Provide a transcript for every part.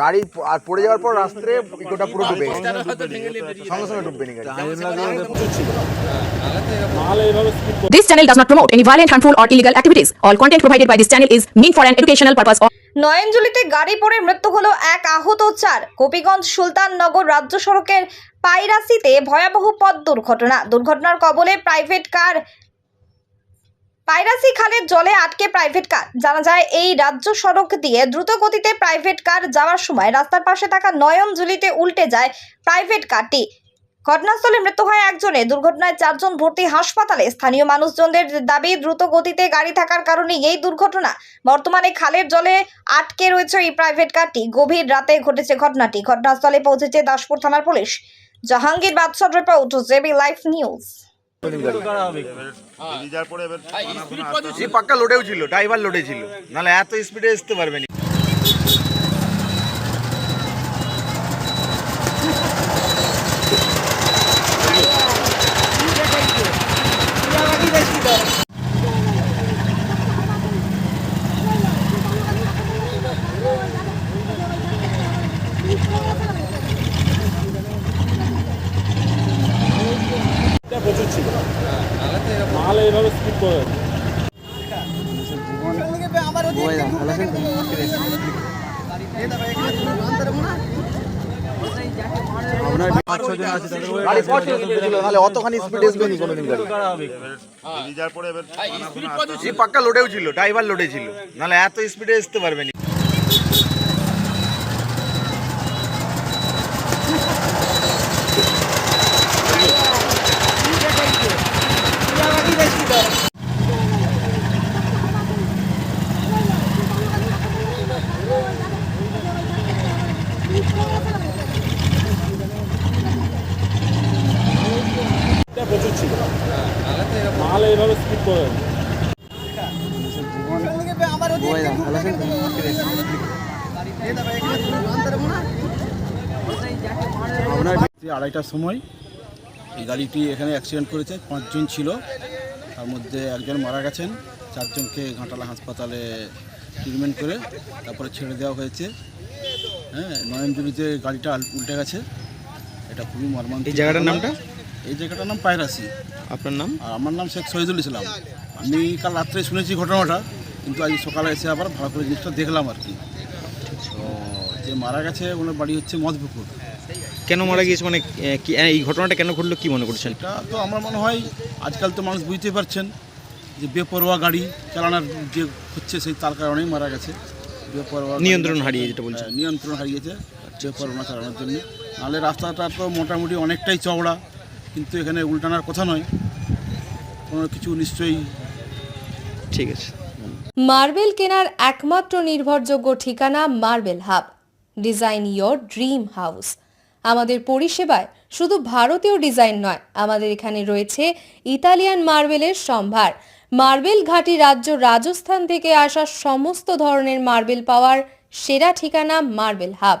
গাড়ি আর পড়ে যাওয়ার পর রাস্তায় ইকোটা পুরো ডুবে সঙ্গে সঙ্গে ডুববে নি গাড়ি This channel does not promote any violent, harmful, or illegal activities. All content provided by this channel is meant for an educational purpose. নয়নজুলিতে গাড়ি পড়ে মৃত্যু হলো এক আহত চার গোপীগঞ্জ সুলতাননগর রাজ্য সড়কের পাইরাসিতে ভয়াবহ পথ দুর্ঘটনা দুর্ঘটনার কবলে প্রাইভেট কার পাইরাসি খালের জলে আটকে প্রাইভেট কার জানা যায়, এই রাজ্য সড়ক দিয়ে দ্রুত গতিতে প্রাইভেট কার যাওয়ার সময় রাস্তার পাশে থাকা নয়নজুলিতে উল্টে যায় প্রাইভেট কারটি ঘটনাস্থলে মৃত্যু হয় একজনের। দুর্ঘটনায় চারজন ভর্তি হাসপাতালে স্থানীয় মানুষজনদের দাবি দ্রুত গতিতে গাড়ি থাকার কারণে এই দুর্ঘটনা। বর্তমানে খালের জলে আটকে রয়েছে এই প্রাইভেট কারটি গভীর রাতে ঘটেছে ঘটনাটি। ঘটনাস্থলে পৌঁছেছে দাসপুর থানার পুলিশ। জাহাঙ্গীর বাদশাহ রিপোর্ট, জেবি লাইফ নিউজ। পাক্কা লোডেও ছিল? ড্রাইভার লোডে ছিল নাহলে এত স্পিডে আসতে পারবে না প্রচুর ছিল মাল এইভাবে স্কিপ করে গাড়ি পথে ছিল নাহলে অতখানি স্পিডে আসবে নি কোনোদিন গাড়ি যার পরে এবার এই পাক্কা লোডেও ছিল ড্রাইভার লোডে ছিল নাহলে এত স্পিডে আসতে পারবে না প্রচুর ছিল মাল আড়াইটার সময় এই গাড়িটি এখানে অ্যাক্সিডেন্ট করেছে পাঁচজন ছিল। তার মধ্যে একজন মারা গেছেন চারজনকে ঘাটালা হাসপাতালে ট্রিটমেন্ট করে তারপরে ছেড়ে দেওয়া হয়েছে। হ্যাঁ নয়নজুলিতে গাড়িটা উল্টে গেছে। এটা খুবই মর্মান্তিক জায়গাটার নামটা? এই জায়গাটার নাম পায়রাসি আপনার নাম? আর আমার নাম শেখ শহীদুল ইসলাম। আমি কাল রাত্রে শুনেছি ঘটনাটা কিন্তু আজ সকালে এসে আবার ভালো করে জিনিসটা দেখলাম আর কি। তো যে মারা গেছে ওনার বাড়ি হচ্ছে মধপুকুর। কেন মারা গিয়েছে? মানে কি এই ঘটনাটা কেন ঘটলো কি মনে করছেন? এটা তো আমার মনে হয় আজকাল তো মানুষ বুঝতে পারছেন যে বেপরোয়া গাড়ি চালানোর যে হচ্ছে সেই তার কারণেই মারা গেছে। বেপরোয়া নিয়ন্ত্রণ হারিয়ে যেটা বলছেন। হ্যাঁ, নিয়ন্ত্রণ হারিয়েছে বেপরোয়া চালানোর জন্য। নাহলে রাস্তাটা তো মোটামুটি অনেকটাই চওড়া। কিন্তু এখানে উল্টানোর কথা নয়। কোনো কিছু নিশ্চয়ই ঠিক আছে। মার্বেল কেনার একমাত্র নির্ভরযোগ্য ঠিকানা marble hub. Design your dream house. আমাদের পরিষেবায় শুধু ভারতীয় ডিজাইন নয় আমাদের এখানে রয়েছে ইতালিয়ান মার্বেলের সম্ভার। মার্বেল ঘাটি রাজ্য রাজস্থান থেকে আসা সমস্ত ধরনের মার্বেল পাওয়ার সেরা ঠিকানা মার্বেল হাব।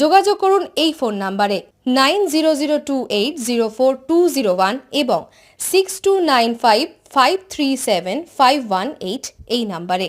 যোগাযোগ করুন এই ফোন নাম্বারে nine zero zero two eight zero four two zero one এবং six two nine five five three seven five one eight এই নাম্বারে।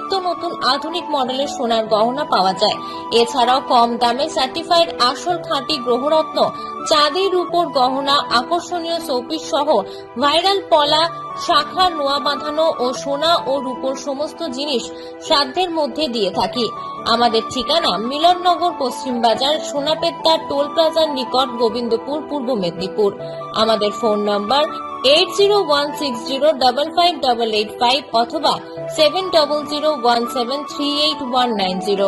নিত্য নতুন আধুনিক মডেলের সোনার গহনা পাওয়া যায়। এছাড়াও কম দামে সার্টিফাইড আসল খাঁটি গ্রহরত্ন চাঁদির উপর গহনা, আকর্ষণীয় শোপিস সহ ভাইরাল পলা, শাখা, নোয়া বাঁধানো ও সোনা ও রূপোর সমস্ত জিনিস সাধ্যের মধ্যে দিয়ে থাকি। আমাদের ঠিকানা মিলননগর, পশ্চিম বাজার সোনাপেত্তার টোল প্লাজার নিকট, গোবিন্দপুর, পূর্ব মেদিনীপুর। আমাদের phone number eight zero one six zero double five double eight five অথবা seven double zero one seven three eight one nine zero